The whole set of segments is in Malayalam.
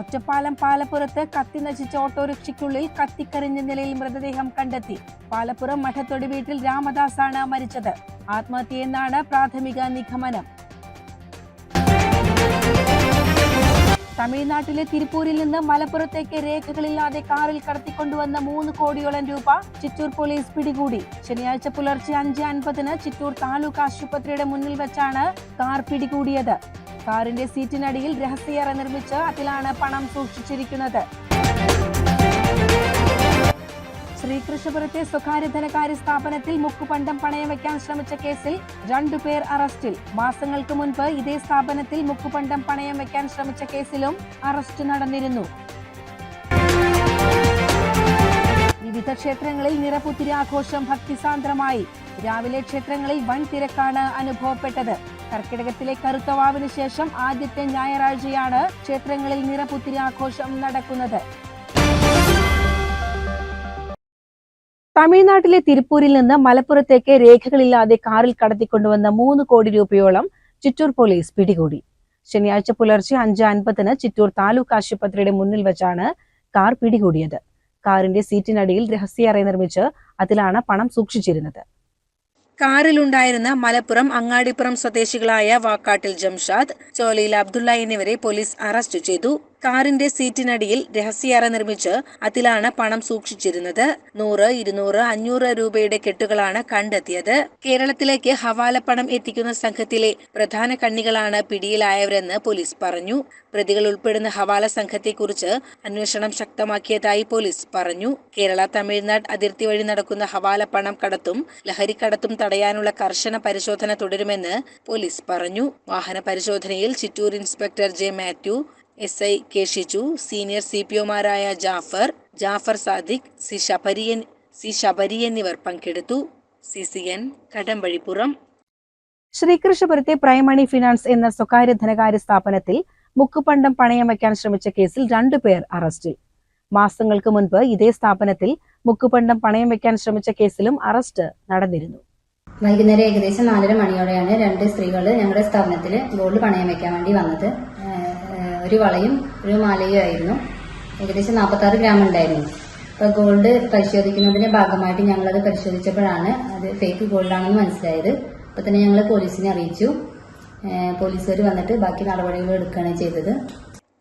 ഒറ്റപ്പാലം പാലപ്പുറത്ത് കത്തി നശിച്ച ഓട്ടോറിക്ഷയ്ക്കുള്ളിൽ കത്തിക്കരിഞ്ഞ നിലയിൽ മൃതദേഹം കണ്ടെത്തി. പാലപ്പുറം മഠത്തൊടി വീട്ടിൽ രാമദാസാണ് മരിച്ചത്. ആത്മഹത്യയെന്നാണ് പ്രാഥമിക നിഗമനം. തമിഴ്നാട്ടിലെ തിരുപ്പൂരിൽ നിന്ന് മലപ്പുറത്തേക്ക് രേഖകളില്ലാതെ കാറിൽ കടത്തിക്കൊണ്ടുവന്ന മൂന്ന് കോടിയോളം രൂപ ചിറ്റൂർ പോലീസ് പിടികൂടി. ശനിയാഴ്ച പുലർച്ചെ അഞ്ച് അൻപതിന് ചിറ്റൂർ താലൂക്ക് ആശുപത്രിയുടെ മുന്നിൽ വെച്ചാണ് കാർ പിടികൂടിയത്. കാറിന്റെ സീറ്റിനടിയിൽ രഹസ്യറ നിർമ്മിച്ച് അതിലാണ് പണം സൂക്ഷിച്ചിരിക്കുന്നത്. ശ്രീകൃഷ്ണപുരത്തെ സ്വകാര്യ ധനകാര്യ സ്ഥാപനത്തിൽ മുക്കുപണ്ടം പണയം വയ്ക്കാൻ ശ്രമിച്ച കേസിൽ രണ്ടുപേർ അറസ്റ്റിൽ. മാസങ്ങൾക്ക് മുൻപ് ഇതേ സ്ഥാപനത്തിൽ മുക്കുപണ്ടം പണയം വയ്ക്കാൻ ശ്രമിച്ച കേസിലും അറസ്റ്റ് നടന്നിരുന്നു. വിവിധ ക്ഷേത്രങ്ങളിൽ നിറപുത്തിരി ആഘോഷം ഭക്തിസാന്ദ്രമായി. രാവിലെ ക്ഷേത്രങ്ങളിൽ വൻ തിരക്കാണ് അനുഭവപ്പെട്ടത്. കർക്കിടകത്തിലെ കറുത്തവാവിന് ശേഷം ആദ്യത്തെ ഞായറാഴ്ചയാണ് ക്ഷേത്രങ്ങളിൽ നിറപുത്തിരി ആഘോഷം നടക്കുന്നത്. തമിഴ്നാട്ടിലെ തിരുപ്പൂരിൽ നിന്ന് മലപ്പുറത്തേക്ക് രേഖകളില്ലാതെ കാറിൽ കടത്തിക്കൊണ്ടുവന്ന മൂന്ന് കോടി രൂപയോളം ചിറ്റൂർ പോലീസ് പിടികൂടി. ശനിയാഴ്ച പുലർച്ചെ അഞ്ച് അൻപതിന് ചിറ്റൂർ താലൂക്ക് ആശുപത്രിയുടെ മുന്നിൽ വെച്ചാണ് കാർ പിടികൂടിയത്. കാറിന്റെ സീറ്റിനടിയിൽ രഹസ്യ അറ നിർമ്മിച്ച് അതിലാണ് പണം സൂക്ഷിച്ചിരുന്നത്. കാറിലുണ്ടായിരുന്ന മലപ്പുറം അങ്ങാടിപ്പുറം സ്വദേശികളായ വാക്കാട്ടിൽ ജംഷാദ് ചോലയിൽ അബ്ദുള്ള എന്നിവരെ പോലീസ് അറസ്റ്റ് ചെയ്തു. കാറിന്റെ സീറ്റിനടിയിൽ രഹസ്യാറ നിർമ്മിച്ച് അതിലാണ് പണം സൂക്ഷിച്ചിരുന്നത്. നൂറ് ഇരുന്നൂറ് അഞ്ഞൂറ് രൂപയുടെ കെട്ടുകളാണ് കണ്ടെത്തിയത്. കേരളത്തിലേക്ക് ഹവാലപ്പണം എത്തിക്കുന്ന സംഘത്തിലെ പ്രധാന കണ്ണികളാണ് പിടിയിലായവരെന്ന് പോലീസ് പറഞ്ഞു. പ്രതികൾ ഉൾപ്പെടുന്ന ഹവാല സംഘത്തെക്കുറിച്ച് അന്വേഷണം ശക്തമാക്കിയതായി പോലീസ് പറഞ്ഞു. കേരള തമിഴ്നാട് അതിർത്തി വഴി നടക്കുന്ന ഹവാല പണം കടത്തും ലഹരിക്കടത്തും തടയാനുള്ള കർശന പരിശോധന തുടരുമെന്ന് പോലീസ് പറഞ്ഞു. വാഹന പരിശോധനയിൽ Chittur inspector J Mathew S I K Shiju senior C P ഒമാരായ Jafar Jafar Sadiq C ശബരിയൻ C Sabari എന്നിവർ പങ്കെടുത്തു. C C N Kadambazhipuram. ശ്രീകൃഷ്ണപുരത്തെ Primoney finance എന്ന സ്വകാര്യ ധനകാര്യ സ്ഥാപനത്തിൽ മുക്കുപണ്ടം പണയം വയ്ക്കാൻ ശ്രമിച്ച കേസിൽ രണ്ടുപേർ അറസ്റ്റിൽ. മാസങ്ങൾക്ക് മുൻപ് ഇതേ സ്ഥാപനത്തിൽ മുക്കുപണ്ടം പണയം വയ്ക്കാൻ ശ്രമിച്ച കേസിലും അറസ്റ്റ് നടന്നിരുന്നു. വൈകുന്നേരം ഏകദേശം നാലര മണിയോടെയാണ് രണ്ട് സ്ത്രീകൾ ഞങ്ങളുടെ സ്ഥാപനത്തിൽ ഗോൾഡ് പണയം വയ്ക്കാൻ വേണ്ടി വന്നത്. ഒരു വളയും ഒരു മാലയും ആയിരുന്നു. ഏകദേശം നാൽപ്പത്തി ആറ് ഗ്രാം ഉണ്ടായിരുന്നു. അപ്പൊ ഗോൾഡ് പരിശോധിക്കുന്നതിന്റെ ഭാഗമായിട്ട് അത് പരിശോധിച്ചപ്പോഴാണ് അത് ഫേക്ക് ഗോൾഡാണെന്ന് മനസ്സിലായത്. അപ്പൊ തന്നെ ഞങ്ങൾ പോലീസിനെ അറിയിച്ചു. പോലീസുകാർ വന്നിട്ട് ബാക്കി നടപടികൾ എടുക്കുകയാണ് ചെയ്തത്.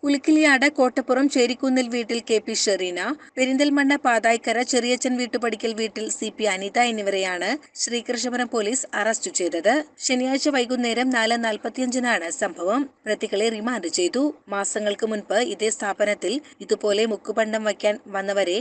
കുലുക്കിലിയാട് കോട്ടപ്പുറം ചേരിക്കുന്നിൽ വീട്ടിൽ കെ പി ഷെറീന പെരിന്തൽമണ്ണ പാതായ്ക്കര ചെറിയച്ചൻ വീട്ടുപടിക്കൽ വീട്ടിൽ സി പി അനിത എന്നിവരെയാണ് ശ്രീകൃഷ്ണപുരം പോലീസ് അറസ്റ്റ് ചെയ്തത്. ശനിയാഴ്ച വൈകുന്നേരം നാല് നാൽപ്പത്തിയഞ്ചിനാണ് സംഭവം. പ്രതികളെ റിമാൻഡ് ചെയ്തു. മാസങ്ങൾക്ക് മുൻപ് ഇതേ സ്ഥാപനത്തിൽ ഇതുപോലെ മുക്കുപണ്ടം വയ്ക്കാൻ വന്നവരെ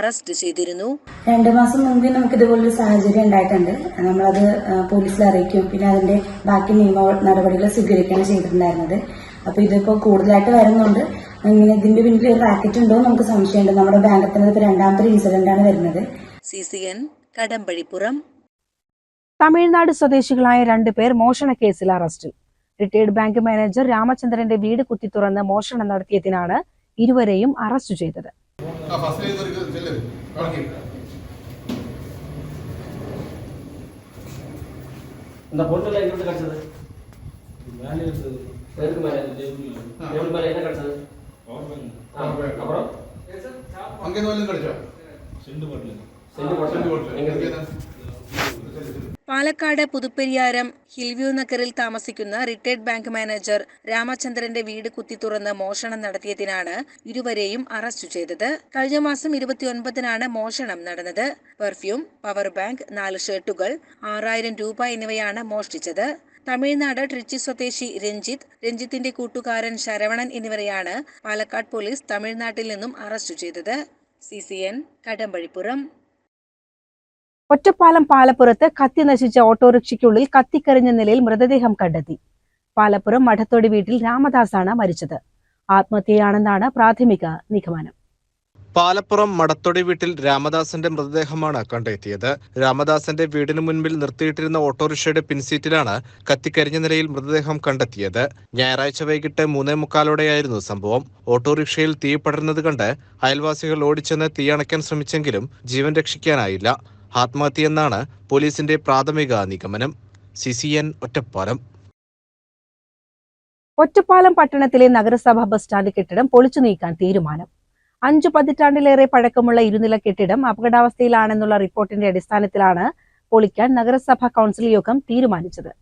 അറസ്റ്റ് ചെയ്തിരുന്നു. രണ്ടു മാസം മുമ്പ് നമുക്ക് ഇതുപോലൊരു സാഹചര്യം ഉണ്ടായിട്ടുണ്ട്. നമ്മളത് പോലീസിൽ അറിയിക്കും പിന്നെ അതിന്റെ ബാക്കി നിയമ നടപടികൾ സ്വീകരിക്കുകയാണ് ചെയ്തിട്ടുണ്ടായിരുന്നത്. അപ്പൊ ഇതിപ്പോ കൂടുതലായിട്ട് വരുന്നുണ്ട് ഇങ്ങനെ ഇതിന്റെ പിന്നിൽ ഒരു റാക്കറ്റ് ഉണ്ടോ എന്ന് നമുക്ക് സംശയമുണ്ട് നമ്മുടെ ബാങ്കിൽ തന്നെ ഇപ്പൊ രണ്ടാമത്തെ ഇൻസിഡന്റ് ആണ് വരുന്നത് C C N Kadampazhipuram Tamil Nadu സ്വദേശികളായ രണ്ടുപേർ മോഷണ കേസിൽ അറസ്റ്റിൽ റിട്ടയർഡ് ബാങ്ക് മാനേജർ രാമചന്ദ്രന്റെ വീട് കുത്തി തുറന്ന് മോഷണം നടത്തിയതിനാണ് ഇരുവരെയും അറസ്റ്റ് ചെയ്തത് இந்த பொருள் எங்க இருந்து கிடைச்சது எதுக்கு மேல எவ்வளவு പാലക്കാട് പുതുപ്പെരിയാരം ഹിൽവ്യൂ നഗറിൽ താമസിക്കുന്ന റിട്ടയർഡ് ബാങ്ക് മാനേജർ രാമചന്ദ്രന്റെ വീട് കുത്തി തുറന്ന് മോഷണം നടത്തിയതിനാണ് ഇരുവരെയും അറസ്റ്റ് ചെയ്തത്. കഴിഞ്ഞ മാസം ഇരുപത്തിയൊൻപതിനാണ് മോഷണം നടന്നത്. പെർഫ്യൂം പവർ ബാങ്ക് നാല് ഷർട്ടുകൾ ആറായിരം രൂപ എന്നിവയാണ് മോഷ്ടിച്ചത്. തമിഴ്നാട് ട്രിച്ചി സ്വദേശി രഞ്ജിത്ത് രഞ്ജിത്തിന്റെ കൂട്ടുകാരൻ ശരവണൻ എന്നിവരെയാണ് പാലക്കാട് പോലീസ് തമിഴ്നാട്ടിൽ നിന്നും അറസ്റ്റ് ചെയ്തത്. C C N Kadambazhipuram. Ottapalam പാലപ്പുറത്ത് കത്തി നശിച്ച ഓട്ടോറിക്ഷയ്ക്കുള്ളിൽ കത്തിക്കരിഞ്ഞ നിലയിൽ മൃതദേഹം കണ്ടെത്തി. പാലപ്പുറം മഠത്തോടി വീട്ടിൽ രാമദാസാണ് മരിച്ചത്. ആത്മഹത്യയാണെന്നാണ് പ്രാഥമിക നിഗമനം. പാലപ്പുറം മടത്തൊടി വീട്ടിൽ രാമദാസന്റെ മൃതദേഹമാണ് കണ്ടെത്തിയത്. രാമദാസന്റെ വീടിന് മുൻപിൽ നിർത്തിയിട്ടിരുന്ന ഓട്ടോറിക്ഷയുടെ പിൻസീറ്റിലാണ് കത്തിക്കരിഞ്ഞ നിലയിൽ മൃതദേഹം കണ്ടെത്തിയത്. ഞായറാഴ്ച വൈകിട്ട് മൂന്നേ മുക്കാലോടെയായിരുന്നു സംഭവം. ഓട്ടോറിക്ഷയിൽ തീ പടരുന്നത് കണ്ട് അയൽവാസികൾ ഓടിച്ചെന്ന് തീയണയ്ക്കാൻ ശ്രമിച്ചെങ്കിലും ജീവൻ രക്ഷിക്കാനായില്ല. ആത്മഹത്യയെന്നാണ് പോലീസിന്റെ പ്രാഥമിക നിഗമനം. C C N Ottapalam. Ottapalam പട്ടണത്തിലെ നഗരസഭാ ബസ് സ്റ്റാൻഡ് കെട്ടിടം പൊളിച്ചു നീക്കാൻ തീരുമാനം. അഞ്ചു പതിറ്റാണ്ടിലേറെ പഴക്കമുള്ള ഇരുനില കെട്ടിടം അപകടാവസ്ഥയിലാണെന്നുള്ള റിപ്പോർട്ടിന്റെ അടിസ്ഥാനത്തിലാണ് പൊളിക്കാൻ നഗരസഭാ കൗൺസിൽ യോഗം തീരുമാനിച്ചത്.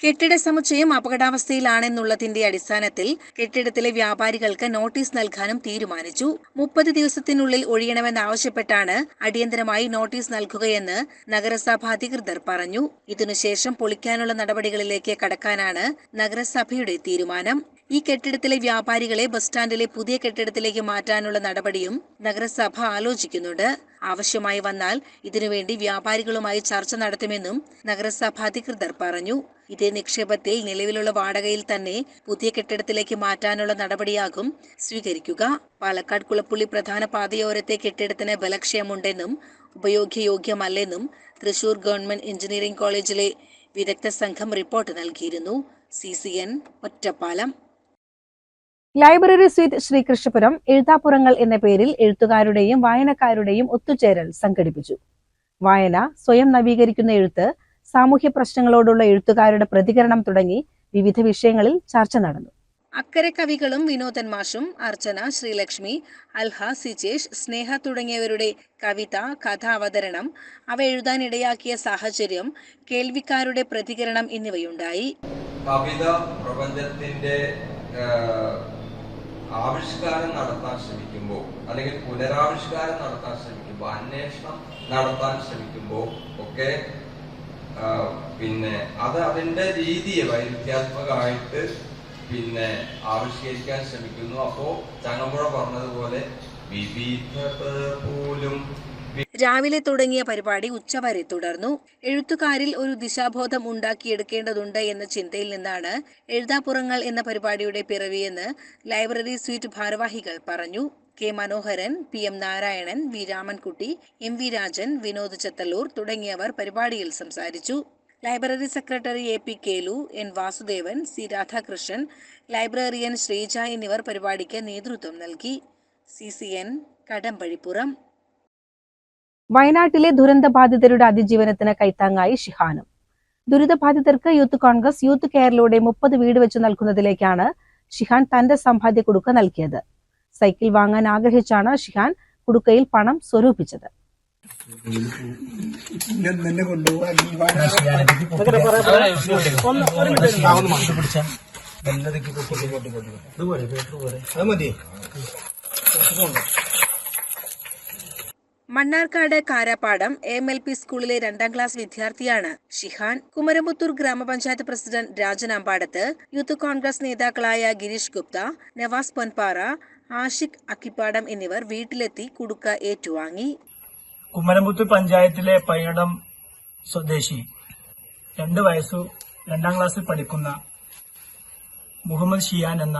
കെട്ടിട സമുച്ചയം അപകടാവസ്ഥയിലാണെന്നുള്ളതിന്റെ അടിസ്ഥാനത്തിൽ കെട്ടിടത്തിലെ വ്യാപാരികൾക്ക് നോട്ടീസ് നൽകാനും തീരുമാനിച്ചു. മുപ്പത് ദിവസത്തിനുള്ളിൽ ഒഴിയണമെന്നാവശ്യപ്പെട്ടാണ് അടിയന്തരമായി നോട്ടീസ് നൽകുകയെന്ന് നഗരസഭാ അധികൃതർ പറഞ്ഞു. ഇതിനുശേഷം പൊളിക്കാനുള്ള നടപടികളിലേക്ക് കടക്കാനാണ് നഗരസഭയുടെ തീരുമാനം. ഈ കെട്ടിടത്തിലെ വ്യാപാരികളെ ബസ് സ്റ്റാൻഡിലെ പുതിയ കെട്ടിടത്തിലേക്ക് മാറ്റാനുള്ള നടപടിയും നഗരസഭ ആലോചിക്കുന്നുണ്ട്. ആവശ്യമായി വന്നാൽ ഇതിനുവേണ്ടി വ്യാപാരികളുമായി ചർച്ച നടത്തുമെന്നും നഗരസഭ അധികൃതർ പറഞ്ഞു. ഇതേ നിക്ഷേപത്തെ നിലവിലുള്ള വാടകയിൽ തന്നെ പുതിയ കെട്ടിടത്തിലേക്ക് മാറ്റാനുള്ള നടപടിയാകും സ്വീകരിക്കുക. പാലക്കാട് കുളപ്പുള്ളി പ്രധാന പാതയോരത്തെ കെട്ടിടത്തിന് ബലക്ഷയമുണ്ടെന്നും ഉപയോഗ്യയോഗ്യമല്ലെന്നും തൃശൂർ ഗവൺമെന്റ് എഞ്ചിനീയറിംഗ് കോളേജിലെ വിദഗ്ധ സംഘം റിപ്പോർട്ട് നൽകിയിരുന്നു. C C N Ottapalam. Library suite Sreekrishnapuram Ezhuthapurangal എന്ന പേരിൽ എഴുത്തുകാരുടെയും വായനക്കാരുടെയും ഒത്തുചേരൽ സംഘടിപ്പിച്ചു. വായന സ്വയം നവീകരിക്കുന്ന എഴുത്ത് സാമൂഹ്യ പ്രശ്നങ്ങളോടുള്ള എഴുത്തുകാരുടെ പ്രതികരണം തുടങ്ങി വിവിധ വിഷയങ്ങളിൽ ചർച്ച നടന്നു. അക്കരെ കവികളും വിനോദൻ മാഷും അർച്ചന ശ്രീലക്ഷ്മി അൽഹ സിജേഷ് സ്നേഹ തുടങ്ങിയവരുടെ കവിത കഥാവതരണം അവ എഴുതാനിടയാക്കിയ സാഹചര്യം കേൾവിക്കാരുടെ പ്രതികരണം എന്നിവയുണ്ടായി. കവിത പ്രപഞ്ചത്തിന്റെ ആവിഷ്കാരം നടത്താൻ ശ്രമിക്കുമ്പോൾ അല്ലെങ്കിൽ പുനരാവിഷ്കാരം നടത്താൻ ശ്രമിക്കുമ്പോൾ അന്വേഷണം നടത്താൻ ശ്രമിക്കുമ്പോൾ ഒക്കെ പിന്നെ അത് അതിന്റെ രീതിയെ വൈരുദ്ധ്യാത്മകമായിട്ട് പിന്നെ ആവിഷ്കരിക്കാൻ ശ്രമിക്കുന്നു. അപ്പോ ചങ്ങമ്പുഴ പറഞ്ഞതുപോലെ വിവിധ പോലും രാവിലെ തുടങ്ങിയ പരിപാടി ഉച്ചവരെ തുടർന്നു. എഴുത്തുകാരിൽ ഒരു ദിശാബോധം ഉണ്ടാക്കിയെടുക്കേണ്ടതുണ്ട് എന്ന ചിന്തയിൽ നിന്നാണ് എഴുതാപ്പുറങ്ങൾ എന്ന പരിപാടിയുടെ പിറവിയെന്ന് ലൈബ്രറി സ്വീറ്റ് ഭാരവാഹികൾ പറഞ്ഞു. K Manoharan P M Narayanan V Ramankutty M V Rajan Vinod Chathalloor തുടങ്ങിയവർ പരിപാടിയിൽ സംസാരിച്ചു. Library secretary A P Kelu N Vasudevan C Radhakrishnan librarian Sreeja എന്നിവർ പരിപാടിക്ക് നേതൃത്വം നൽകി. C C N Kadambazhipuram. വയനാട്ടിലെ ദുരന്തബാധിതരുടെ അതിജീവനത്തിന് കൈത്താങ്ങായി ഷിഹാനും. ദുരിതബാധിതർക്ക് യൂത്ത് കോൺഗ്രസ് യൂത്ത് കെയറിലൂടെ മുപ്പത് വീട് വെച്ച് നൽകുന്നതിലേക്കാണ് ഷിഹാൻ തന്റെ സമ്പാദ്യ കുടുക്ക നൽകിയത്. സൈക്കിൾ വാങ്ങാൻ ആഗ്രഹിച്ചാണ് ഷിഹാൻ കുടുക്കയിൽ പണം സ്വരൂപിച്ചത്. Mannarkkad Karappadam M L P സ്കൂളിലെ രണ്ടാം ക്ലാസ് വിദ്യാർത്ഥിയാണ് ഷിഹാൻ. കുമരമ്പത്തൂർ ഗ്രാമപഞ്ചായത്ത് പ്രസിഡന്റ് രാജൻ അമ്പാടത്ത് യൂത്ത് കോൺഗ്രസ് നേതാക്കളായ ഗിരീഷ് ഗുപ്ത നവാസ് പൊൻപാറ ആഷിഖ് അക്കിപ്പാടം എന്നിവർ വീട്ടിലെത്തി കുടുക്ക ഏറ്റുവാങ്ങി. കുമരമ്പത്തൂർ പഞ്ചായത്തിലെ പയ്യടം സ്വദേശി രണ്ട് വയസ്സു രണ്ടാം ക്ലാസ്സിൽ പഠിക്കുന്ന മുഹമ്മദ് ഷിയാൻ എന്ന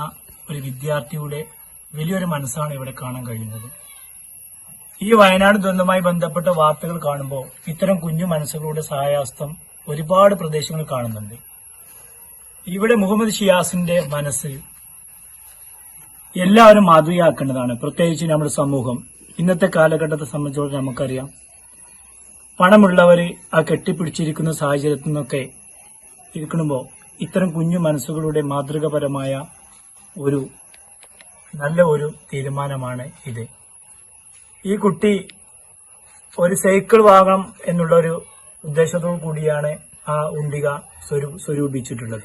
ഒരു വിദ്യാർത്ഥിയുടെ വലിയൊരു മനസ്സാണ് ഇവിടെ കാണാൻ കഴിയുന്നത്. ഈ വയനാട് ദുരന്തവുമായി ബന്ധപ്പെട്ട വാർത്തകൾ കാണുമ്പോൾ ഇത്തരം കുഞ്ഞു മനസ്സുകളുടെ സഹായാസ്തം ഒരുപാട് പ്രദേശങ്ങൾ കാണുന്നുണ്ട്. ഇവിടെ മുഹമ്മദ് ഷിയാസിന്റെ മനസ്സ് എല്ലാവരും മാതൃകയാക്കേണ്ടതാണ്. പ്രത്യേകിച്ച് നമ്മുടെ സമൂഹം. ഇന്നത്തെ കാലഘട്ടത്തെ സംബന്ധിച്ചോളം നമുക്കറിയാം. പണമുള്ളവർ ആ കെട്ടിപ്പിടിച്ചിരിക്കുന്ന സാഹചര്യത്തിൽ നിന്നൊക്കെ ഇരിക്കുമ്പോൾ ഇത്തരം കുഞ്ഞു മനസ്സുകളുടെ മാതൃകപരമായ ഒരു നല്ല ഒരു തീരുമാനമാണ് ഇത്. ഈ കുട്ടി ഒരു സൈക്കിൾ വാങ്ങണം എന്നുള്ള ഒരു ഉദ്ദേശത്തോടു കൂടിയാണ് ആ ഉണ്ടിക സ്വരൂ- സ്വരൂപിച്ചിട്ടുള്ളത്.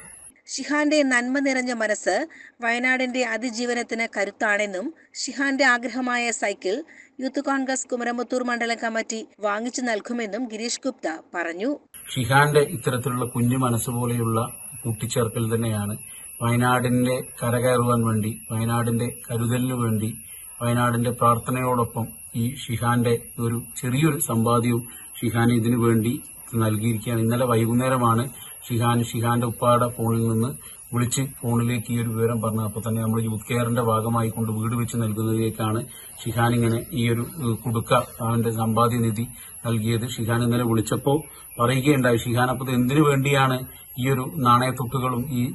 ഷിഹാന്റെ നന്മ നിറഞ്ഞ മനസ്സ് വയനാടിന്റെ അതിജീവനത്തിന് കരുത്താണെന്നും ഷിഹാന്റെ ആഗ്രഹമായ സൈക്കിൾ യൂത്ത് കോൺഗ്രസ് കുമരമുത്തൂർ മണ്ഡലം കമ്മിറ്റി വാങ്ങിച്ചു നൽകുമെന്നും ഗിരീഷ് ഗുപ്ത പറഞ്ഞു. ഷിഹാന്റെ ഇത്തരത്തിലുള്ള കുഞ്ഞു മനസ്സ് പോലെയുള്ള കൂട്ടിച്ചേർക്കൽ തന്നെയാണ് വയനാടിന്റെ കരകയറുവാൻ വേണ്ടി വയനാടിന്റെ കരുതലിനു വേണ്ടി വയനാടിന്റെ പ്രാർത്ഥനയോടൊപ്പം ഈ ഷിഹാന്റെ ഒരു ചെറിയൊരു സമ്പാദ്യവും ഷിഹാൻ ഇതിനു വേണ്ടി നൽകിയിരിക്കുകയാണ്. ഇന്നലെ വൈകുന്നേരമാണ് ഷിഹാൻ ഷിഹാന്റെ ഉപ്പാടെ ഫോണിൽ നിന്ന് വിളിച്ച് ഫോണിലേക്ക് ഈ ഒരു വിവരം പറഞ്ഞു അപ്പോൾ തന്നെ നമ്മൾ യൂത്ത് കെയറിന്റെ ഭാഗമായി കൊണ്ട് വീട് വെച്ച് നൽകുന്നതിലേക്കാണ് ഷിഹാൻ ഇങ്ങനെ ഈ ഒരു കുടുക്ക അവന്റെ സമ്പാദ്യ നിധി നൽകിയത്. ഷിഹാൻ ഇന്നലെ വിളിച്ചപ്പോൾ പറയുകയുണ്ടായി ഷിഹാൻ അപ്പോൾ എന്തിനു വേണ്ടിയാണ് ഈ ഒരു നാണയത്തുട്ടുകളും ഈ-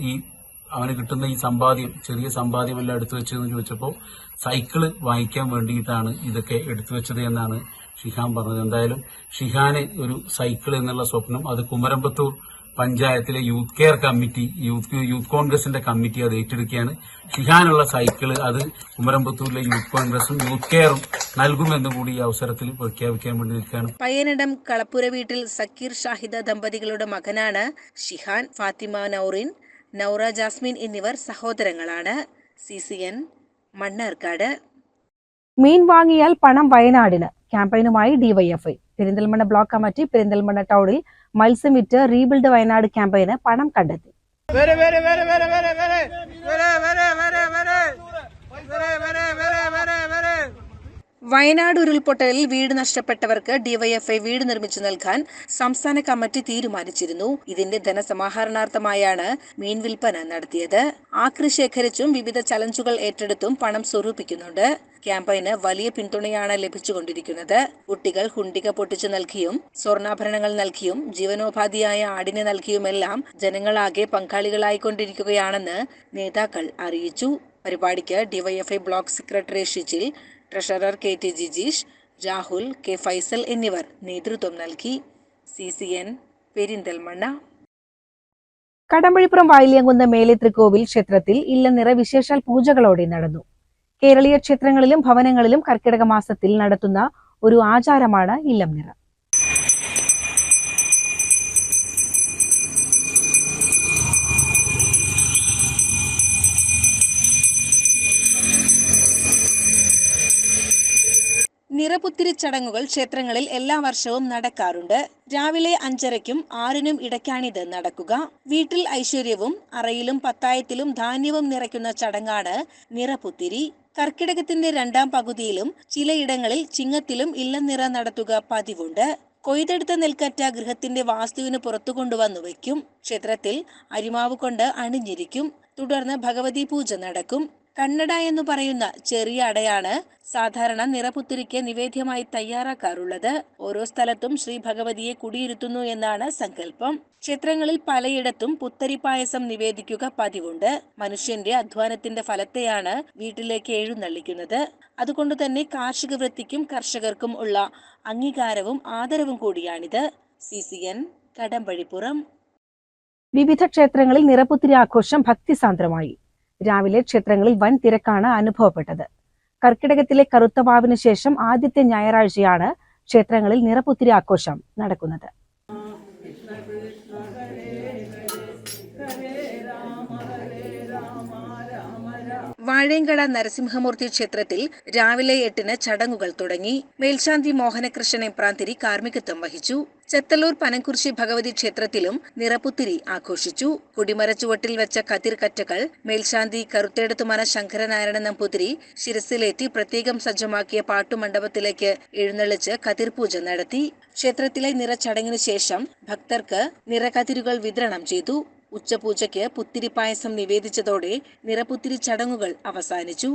ഈ അവന് കിട്ടുന്ന ഈ സമ്പാദ്യം ചെറിയ സമ്പാദ്യമെല്ലാം എടുത്തു വെച്ചതെന്ന് ചോദിച്ചപ്പോൾ സൈക്കിൾ വാങ്ങിക്കാൻ വേണ്ടിയിട്ടാണ് ഇതൊക്കെ എടുത്തു വെച്ചത് എന്നാണ് ഷിഹാൻ പറഞ്ഞത്. എന്തായാലും ഷിഹാന് ഒരു സൈക്കിൾ എന്നുള്ള സ്വപ്നം അത് കുമരമ്പത്തൂർ പഞ്ചായത്തിലെ youth care committee youth youth കോൺഗ്രസിന്റെ കമ്മിറ്റി അത് ഏറ്റെടുക്കുകയാണ്. ഷിഹാനുള്ള സൈക്കിൾ അത് കുമരമ്പത്തൂരിലെ യൂത്ത് കോൺഗ്രസും യൂത്ത് കെയറും നൽകുമെന്നും കൂടി ഈ അവസരത്തിൽ പ്രഖ്യാപിക്കാൻ വേണ്ടി നിൽക്കുകയാണ്. പയ്യനിടം കളപ്പുര വീട്ടിൽ സക്കീർ ഷാഹിദ ദമ്പതികളുടെ മകനാണ് ഷിഹാൻ ഫാത്തിമ നൌറിൻ നൌറ ജാസ്മിൻ എന്നിവർ സഹോദരങ്ങളാണ്. സി സി എൻ മണ്ണാർക്കാട് മീൻ വാങ്ങിയാൽ പണം വയനാടിന് ക്യാമ്പയിനുമായി DYFI Perinthalmanna block committee Perinthalmanna ടൗണിൽ മത്സ്യം വിറ്റ് റീബിൽഡ് വയനാട് ക്യാമ്പയിന് പണം കണ്ടെത്തി വയനാട് ഉരുൾപൊട്ടലിൽ വീട് നഷ്ടപ്പെട്ടവർക്ക് ഡിവൈഎഫ്ഐ വീട് നിർമ്മിച്ചു നൽകാൻ സംസ്ഥാന കമ്മിറ്റി തീരുമാനിച്ചിരുന്നു. ഇതിന്റെ ധനസമാഹരണാർത്ഥമായാണ് മീൻ വിൽപ്പന നടത്തിയത്. ആക്രി ശേഖരിച്ചും വിവിധ ചലഞ്ചുകൾ ഏറ്റെടുത്തും പണം സ്വരൂപിക്കുന്നുണ്ട്. ക്യാമ്പയിന് വലിയ പിന്തുണയാണ് ലഭിച്ചുകൊണ്ടിരിക്കുന്നത്. കുട്ടികൾ ഹുണ്ടിക പൊട്ടിച്ചു നൽകിയും സ്വർണാഭരണങ്ങൾ നൽകിയും ജീവനോപാധിയായ ആടിനെ നൽകിയുമെല്ലാം ജനങ്ങളാകെ പങ്കാളികളായിക്കൊണ്ടിരിക്കുകയാണെന്ന് നേതാക്കൾ അറിയിച്ചു. പരിപാടിക്ക് DYFI block secretary Shijil treasurer K T Jijeesh Rahul K Faisal എന്നിവർ നേതൃത്വം നൽകി. C C N Perinthalmanna. Kadambazhipuram Vayiliyankunnu മേലെ തൃക്കോവിൽ ക്ഷേത്രത്തിൽ ഇല്ലനിറ വിശേഷാൽ പൂജകളോടെ നടന്നു. കേരളീയ ക്ഷേത്രങ്ങളിലും ഭവനങ്ങളിലും കർക്കിടക മാസത്തിൽ നടത്തുന്ന ഒരു ആചാരമാണ് ഇല്ലം നിറ നിറപുത്തിരി ചടങ്ങുകൾ ക്ഷേത്രങ്ങളിൽ എല്ലാ വർഷവും നടക്കാറുണ്ട്. രാവിലെ അഞ്ചരയ്ക്കും ആറിനും ഇടയ്ക്കാണിത് നടക്കുക. വീട്ടിൽ ഐശ്വര്യവും അറയിലും പത്തായത്തിലും ധാന്യവും നിറയ്ക്കുന്ന ചടങ്ങാണ് നിറപുത്തിരി. കർക്കിടകത്തിന്റെ രണ്ടാം പകുതിയിലും ചിലയിടങ്ങളിൽ ചിങ്ങത്തിലും ഇല്ലനിറ നടത്തുക പതിവുണ്ട്. കൊയ്തെടുത്ത നെൽക്കറ്റ ഗൃഹത്തിന്റെ വാസ്തുവിന് പുറത്തു കൊണ്ടുവന്നു വയ്ക്കും. ക്ഷേത്രത്തിൽ അരിമാവ് കൊണ്ട് അണിഞ്ഞിരിക്കും. തുടർന്ന് ഭഗവതി പൂജ നടക്കും. കണ്ണട എന്ന് പറയുന്ന ചെറിയ അടയാണ് സാധാരണ നിറപുത്തിരിക്ക് നിവേദ്യമായി തയ്യാറാക്കാറുള്ളത്. ഓരോ സ്ഥലത്തും ശ്രീ ഭഗവതിയെ കുടിയിരുത്തുന്നു എന്നാണ് സങ്കല്പം. ക്ഷേത്രങ്ങളിൽ പലയിടത്തും പുത്തരി പായസം നിവേദിക്കുക പതിവുണ്ട്. മനുഷ്യന്റെ അധ്വാനത്തിന്റെ ഫലത്തെയാണ് വീട്ടിലേക്ക് എഴുന്നള്ളിക്കുന്നത്. അതുകൊണ്ട് തന്നെ കാർഷിക വൃത്തിക്കും കർഷകർക്കും ഉള്ള അംഗീകാരവും ആദരവും കൂടിയാണിത്. C C N Kadambazhipuram. വിവിധ ക്ഷേത്രങ്ങളിൽ നിറപുത്തിരി ആഘോഷം ഭക്തിസാന്ദ്രമായി. രാവിലെ ക്ഷേത്രങ്ങളിൽ വൻ തിരക്കാണ് അനുഭവപ്പെട്ടത്. കർക്കിടകത്തിലെ കറുത്തവാവിന് ശേഷം ആദ്യത്തെ ഞായറാഴ്ചയാണ് ക്ഷേത്രങ്ങളിൽ നിറപുത്തിരി ആഘോഷം നടക്കുന്നത്. വാഴയങ്കട നരസിംഹമൂർത്തി ക്ഷേത്രത്തിൽ രാവിലെ എട്ടിന് ചടങ്ങുകൾ തുടങ്ങി. മേൽശാന്തി മോഹനകൃഷ്ണൻ എമ്പ്രാന്തിരി കാർമ്മികത്വം വഹിച്ചു. ചെത്തല്ലൂർ പനംകുറിശി ഭഗവതി ക്ഷേത്രത്തിലും നിറപുത്തിരി ആഘോഷിച്ചു. കുടിമരച്ചുവട്ടിൽ വെച്ച കതിർക്കറ്റകൾ മേൽശാന്തി കറുത്തേടത്തുമന ശങ്കരനാരായണ നമ്പൂതിരി ശിരസിലേറ്റി പ്രത്യേകം സജ്ജമാക്കിയ പാട്ടുമണ്ഡപത്തിലേക്ക് എഴുന്നള്ളിച്ച് കതിർപൂജ നടത്തി. ക്ഷേത്രത്തിലെ നിറച്ചടങ്ങിനു ശേഷം ഭക്തർക്ക് നിറകതിരുകൾ വിതരണം ചെയ്തു. ഉച്ചപൂജയ്ക്ക് പുത്തിരി പായസം നിവേദിച്ചതോടെ നിറപുത്തിരി ചടങ്ങുകൾ അവസാനിച്ചു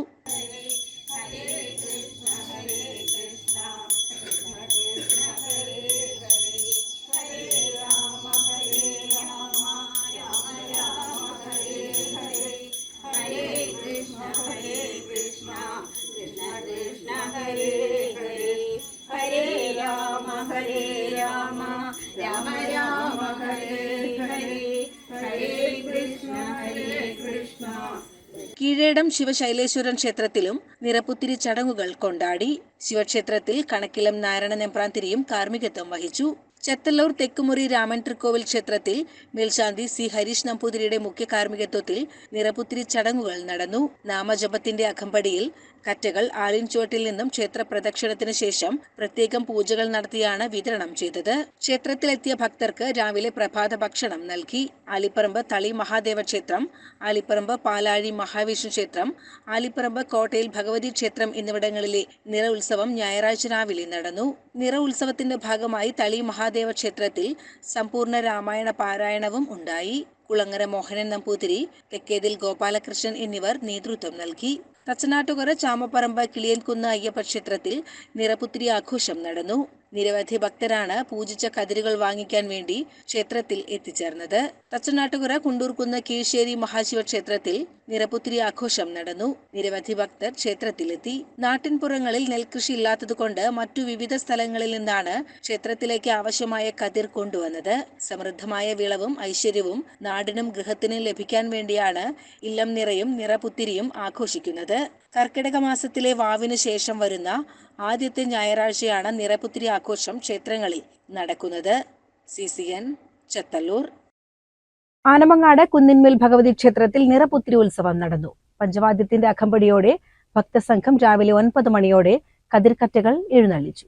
കീഴേടം ശിവശൈലേശ്വരൻ ക്ഷേത്രത്തിലും നിറപ്പുത്തിരി ചടങ്ങുകൾ കൊണ്ടാടി. ശിവക്ഷേത്രത്തിൽ കണക്കിലം നാരായണ നെമ്പ്രാന്തിരിയും കാർമ്മികത്വം വഹിച്ചു. ചെത്തല്ലൂർ തെക്കുമുറി രാമൻ തൃക്കോവിൽ ക്ഷേത്രത്തിൽ മേൽശാന്തി സി ഹരീഷ് നമ്പൂതിരിയുടെ മുഖ്യ കാർമ്മികത്വത്തിൽ നിറപുത്തിരി ചടങ്ങുകൾ നടന്നു. നാമജപത്തിന്റെ അകമ്പടിയിൽ കറ്റകൾ ആലിൻചുവട്ടിൽ നിന്നും ക്ഷേത്ര പ്രദക്ഷിണത്തിന് ശേഷം പ്രത്യേകം പൂജകൾ നടത്തിയാണ് വിതരണം ചെയ്തത്. ക്ഷേത്രത്തിലെത്തിയ ഭക്തർക്ക് രാവിലെ പ്രഭാത ഭക്ഷണം നൽകി. ആലിപ്പറമ്പ് തളി മഹാദേവ ക്ഷേത്രം ആലിപ്പറമ്പ് പാലാഴി മഹാവിഷ്ണു ക്ഷേത്രം ആലിപ്പറമ്പ് കോട്ടയിൽ ഭഗവതി ക്ഷേത്രം എന്നിവിടങ്ങളിലെ നിറ ഉത്സവം ഞായറാഴ്ച രാവിലെ നടന്നു. നിറ ഉത്സവത്തിന്റെ ഭാഗമായി തളി മഹാദേവ ക്ഷേത്രത്തിൽ സമ്പൂർണ രാമായണ പാരായണവും ഉണ്ടായി. കുളങ്ങര മോഹനൻ നമ്പൂതിരി തെക്കേതിൽ ഗോപാലകൃഷ്ണൻ എന്നിവർ നേതൃത്വം നൽകി. തച്ചനാട്ടുകര ചാമപ്പറമ്പ് കിളിയൻകുന്ന് അയ്യപ്പ ക്ഷേത്രത്തിൽ നിറപുത്തിരി ആഘോഷം നടന്നു. നിരവധി ഭക്തരാണ് പൂജിച്ച കതിരുകൾ വാങ്ങിക്കാൻ വേണ്ടി ക്ഷേത്രത്തിൽ എത്തിച്ചേർന്നത്. തച്ചനാട്ടുകര കുണ്ടൂർക്കുന്ന് കീഴ്ശ്ശേരി മഹാശിവ ക്ഷേത്രത്തിൽ നിറപുത്തിരി ആഘോഷം നടന്നു. നിരവധി ഭക്തർ ക്ഷേത്രത്തിലെത്തി. നാട്ടിൻപുറങ്ങളിൽ നെൽകൃഷി ഇല്ലാത്തതുകൊണ്ട് മറ്റു വിവിധ സ്ഥലങ്ങളിൽ നിന്നാണ് ക്ഷേത്രത്തിലേക്ക് ആവശ്യമായ കതിർ കൊണ്ടുവന്നത്. സമൃദ്ധമായ വിളവും ഐശ്വര്യവും നാടിനും ഗൃഹത്തിനും ലഭിക്കാൻ വേണ്ടിയാണ് ഇല്ലം നിറയും നിറപുത്തിരിയും ആഘോഷിക്കുന്നത്. കർക്കിടക മാസത്തിലെ വാവിന് ശേഷം വരുന്ന ആദ്യത്തെ ഞായറാഴ്ചയാണ് നിറപുത്തിരി ആഘോഷം ക്ഷേത്രങ്ങളിൽ നടക്കുന്നത്. C C N Chathallur. Anamangad കുന്നിന്മേൽ Bhagavathi ക്ഷേത്രത്തിൽ നിറപുത്തിരി ഉത്സവം നടന്നു. പഞ്ചവാദ്യത്തിന്റെ അകമ്പടിയോടെ ഭക്തസംഘം രാവിലെ ഒൻപത് മണിയോടെ കതിർക്കറ്റകൾ എഴുന്നള്ളിച്ചു.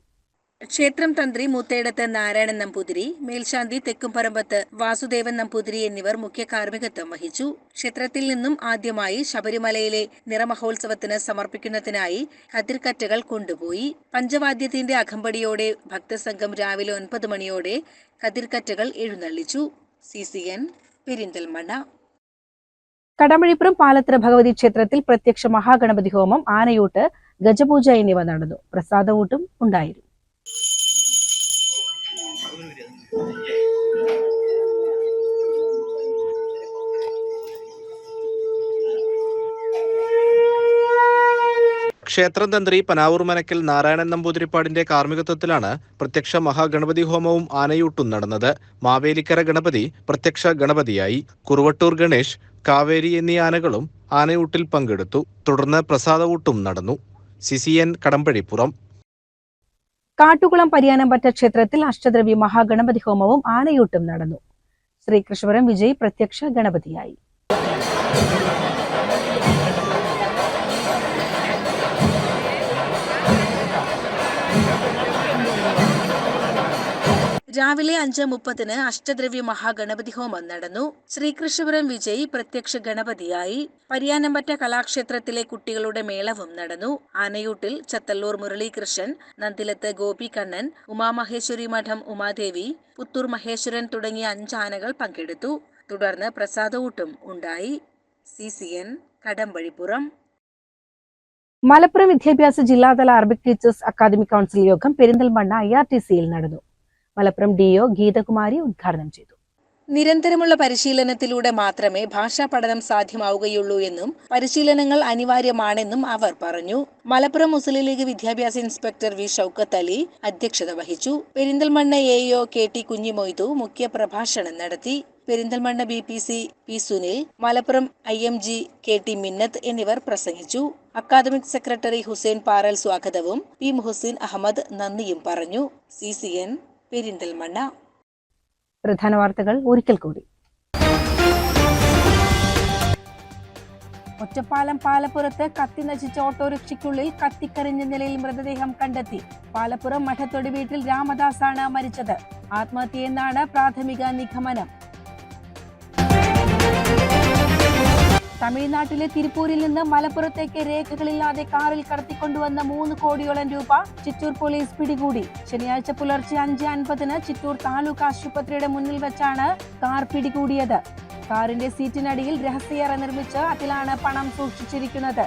ക്ഷേത്രം തന്ത്രി മൂത്തേടത്ത് നാരായണൻ നമ്പൂതിരി മേൽശാന്തി തെക്കുംപറമ്പത്ത് വാസുദേവൻ നമ്പൂതിരി എന്നിവർ മുഖ്യ കാർമ്മികത്വം വഹിച്ചു. ക്ഷേത്രത്തിൽ നിന്നും ആദ്യമായി ശബരിമലയിലെ നിറമഹോത്സവത്തിന് സമർപ്പിക്കുന്നതിനായി കതിർക്കറ്റകൾ കൊണ്ടുപോയി. പഞ്ചവാദ്യത്തിന്റെ അകമ്പടിയോടെ ഭക്തസംഘം രാവിലെ ഒൻപത് മണിയോടെ കതിർക്കറ്റകൾ എഴുന്നള്ളിച്ചു. C C N Perinthalmanna. Kadambazhipuram Palathara Bhagavathi ക്ഷേത്രത്തിൽ പ്രത്യക്ഷ മഹാഗണപതി ഹോമം ആനയൂട്ട് ഗജപൂജ എന്നിവ നടന്നു. പ്രസാദവൂട്ടും ഉണ്ടായിരുന്നു. ക്ഷേത്രം തന്ത്രി പനാവൂർ മനക്കൽ നാരായണൻ നമ്പൂതിരിപ്പാടിന്റെ കാർമ്മികത്വത്തിലാണ് പ്രത്യക്ഷ മഹാഗണപതി ഹോമവും ആനയൂട്ടും നടന്നത്. മാവേലിക്കര ഗണപതി പ്രത്യക്ഷ ഗണപതിയായി. കുറുവട്ടൂർ ഗണേഷ് കാവേരി എന്നീ ആനകളും ആനയൂട്ടിൽ പങ്കെടുത്തു. തുടർന്ന് പ്രസാദവൂട്ടും നടന്നു. സിസിയൻ കടമ്പഴിപ്പുറം. കാട്ടുകുളം പരിയാനംപറ്റ ക്ഷേത്രത്തിൽ അഷ്ടദ്രവ്യ മഹാഗണപതി ഹോമവും ആനയൂട്ടും നടന്നു. ശ്രീകൃഷ്ണപുരം വിജയ് പ്രത്യക്ഷ ഗണപതിയായി. രാവിലെ അഞ്ച് മുപ്പതിന് അഷ്ടദ്രവ്യ മഹാഗണപതി ഹോമം നടന്നു. ശ്രീകൃഷ്ണപുരം വിജയ് പ്രത്യക്ഷ ഗണപതിയായി. പരിയാനമ്പറ്റ കലാക്ഷേത്രത്തിലെ കുട്ടികളുടെ മേളവും നടന്നു. ആനയൂട്ടിൽ ചത്തല്ലൂർ മുരളീകൃഷ്ണൻ നന്ദിലത്ത് ഗോപികണ്ണൻ ഉമാമഹേശ്വരി മഠം ഉമാദേവി പുത്തൂർ മഹേശ്വരൻ തുടങ്ങിയ അഞ്ചാനകൾ പങ്കെടുത്തു. തുടർന്ന് പ്രസാദവൂട്ടും ഉണ്ടായി. C C N Kadambazhipuram. Malappuram വിദ്യാഭ്യാസ ജില്ലാതല അറബിക് ടീച്ചേഴ്സ് അക്കാദമി കൗൺസിൽ യോഗം പെരിന്തൽമണ്ണ ഐ ആർ ടി സിയിൽ നടന്നു. മലപ്പുറം ഡി ഒ ഗീതകുമാരി ഉദ്ഘാടനം ചെയ്തു. നിരന്തരമുള്ള പരിശീലനത്തിലൂടെ മാത്രമേ ഭാഷാ പഠനം സാധ്യമാവുകയുള്ളൂ എന്നും പരിശീലനങ്ങൾ അനിവാര്യമാണെന്നും അവർ പറഞ്ഞു. മലപ്പുറം മുസ്ലിം ലീഗ് വിദ്യാഭ്യാസ ഇൻസ്പെക്ടർ വി. ഷൌക്കത്ത് അലി അധ്യക്ഷത വഹിച്ചു. Perinthalmanna A. O. K. T. Kunhimoydu മുഖ്യ പ്രഭാഷണം നടത്തി. Perinthalmanna B. P. C. P. Sunil Malappuram I. M. G. K. T. Minnath എന്നിവർ പ്രസംഗിച്ചു. അക്കാദമിക് സെക്രട്ടറി ഹുസൈൻ പാറൽ സ്വാഗതവും പി. മുഹസിൻ അഹമ്മദ് നന്ദിയും പറഞ്ഞു. സി. സി. എൻ. പെരിന്തൽമണ്ണ പ്രധാന വാർത്തകൾ ഒരിക്കൽ കൂടി. ഒറ്റപ്പാലം പാലപ്പുറത്ത് കത്തി നശിച്ച ഓട്ടോറിക്ഷയ്ക്കുള്ളിൽ കത്തിക്കരിഞ്ഞ നിലയിൽ മൃതദേഹം കണ്ടെത്തി. പാലപ്പുറം മഠത്തൊടി വീട്ടിൽ രാമദാസാണ് മരിച്ചത്. ആത്മഹത്യയെന്നാണ് പ്രാഥമിക നിഗമനം. തമിഴ്നാട്ടിലെ തിരുപ്പൂരിൽ നിന്ന് മലപ്പുറത്തേക്ക് രേഖകളില്ലാതെ കാറിൽ കടത്തിക്കൊണ്ടുവന്ന മൂന്ന് കോടിയോളം രൂപ ചിറ്റൂർ പോലീസ് പിടികൂടി. ശനിയാഴ്ച പുലർച്ചെ അഞ്ച് അൻപതിന് ചിറ്റൂർ താലൂക്ക് ആശുപത്രിയുടെ മുന്നിൽ വെച്ചാണ് കാർ പിടികൂടിയത്. കാറിന്റെ സീറ്റിനടിയിൽ രഹസ്യറ നിർമ്മിച്ച് അതിലാണ് പണം സൂക്ഷിച്ചിരിക്കുന്നത്.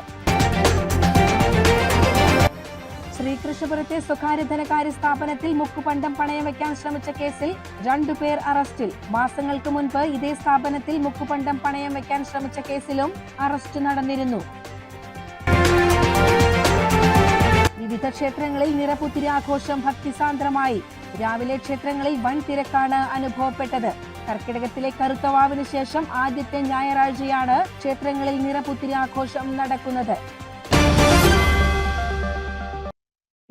ശ്രീകൃഷ്ണപുരത്തെ സ്വകാര്യ ധനകാര്യ സ്ഥാപനത്തിൽ മുക്കുപണ്ടം പണയം വയ്ക്കാൻ ശ്രമിച്ച കേസിൽ രണ്ടുപേർ അറസ്റ്റിൽ. മാസങ്ങൾക്ക് മുൻപ് ഇതേ സ്ഥാപനത്തിൽ മുക്കുപണ്ടം പണയം വയ്ക്കാൻ ശ്രമിച്ച കേസിലും അറസ്റ്റ് നടന്നിരുന്നു. വിവിധ ക്ഷേത്രങ്ങളിൽ നിറപുത്തിരി ആഘോഷം ഭക്തിസാന്ദ്രമായി. രാവിലെ ക്ഷേത്രങ്ങളിൽ വൻ തിരക്കാണ് അനുഭവപ്പെട്ടത്. കർക്കിടകത്തിലെ കറുത്തവാവിന് ശേഷം ആദ്യത്തെ ഞായറാഴ്ചയാണ് ക്ഷേത്രങ്ങളിൽ നിറപുത്തിരി ആഘോഷം നടക്കുന്നത്.